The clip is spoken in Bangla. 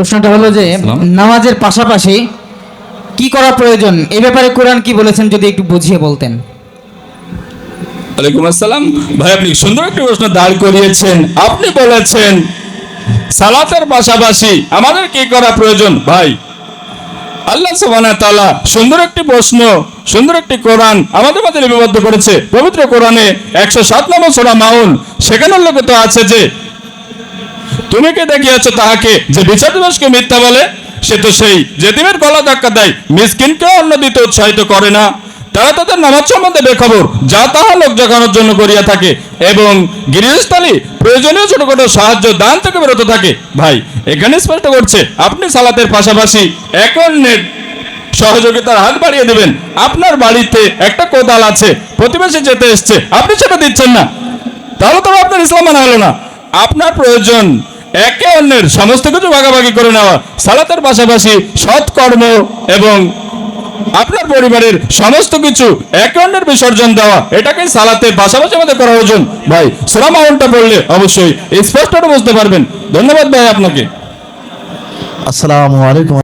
প্রশ্নটা হলো যে নামাজের পাশাপাশি কি করা প্রয়োজন? এই ব্যাপারে কোরআন কি বলেছেন যদি একটু বুঝিয়ে বলতেন। ওয়ালাইকুম আসসালাম। ভাই আপনি সুন্দর একটি প্রশ্ন দাঁড় করিয়েছেন। আপনি বলেছেন সালাতের পাশাপাশি আমাদের কি করা প্রয়োজন? ভাই আল্লাহ সুবহানাহু তাআলা সুন্দর একটি প্রশ্ন সুন্দর একটি কোরআন আমাদের মাঝে লিপিবদ্ধ করেছে। পবিত্র কোরআনে একশো সাত নম্বর সূরা মাউন সেখানে উল্লেখিত আছে যে তুমি কে দেখিয়াছ তাহাকে? যে বিচার দিবসকে মিথ্যা বলে, সে তো সেই যেদিনের গলা ধাক্কা দেয় মিসকিনকে অন্ন দিতে উৎসাহিত করে না। তারা তাদের নামাজ সম্বন্ধে বেখবর, যা তাহা লোক জাগানোর জন্য করিয়া থাকে, এবং গৃহস্থালী প্রয়োজনীয় ছোটখাটো সাহায্য দান থেকে বেরোতে থাকে। ভাই, এখানে স্পষ্ট করছে, আপনি সালাতের পাশাপাশি এক অন্যের সহযোগিতার হাত বাড়িয়ে দেবেন। আপনার বাড়িতে একটা কোদাল আছে, প্রতিবেশী যেতে এসছে, আপনি সেটা দিচ্ছেন না। তাহলে তো আপনার ইসলাম মানা হলো না। আপনার প্রয়োজন একে অন্যের সমস্ত কিছু ভাগাভাগি করে নেওয়া, সালাতের পাশাপাশি সৎকর্ম এবং আপনার পরিবারের সমস্ত কিছু একে অন্যের বিসর্জন দেওয়া এটাকে সালাতে পাশাপাশি আমাদের করা প্রয়োজন ভাই, সোরা মাহনটা পড়লে অবশ্যই স্পষ্টটা বুঝতে পারবেন। ধন্যবাদ ভাই আপনাকে। আসসালামু আলাইকুম।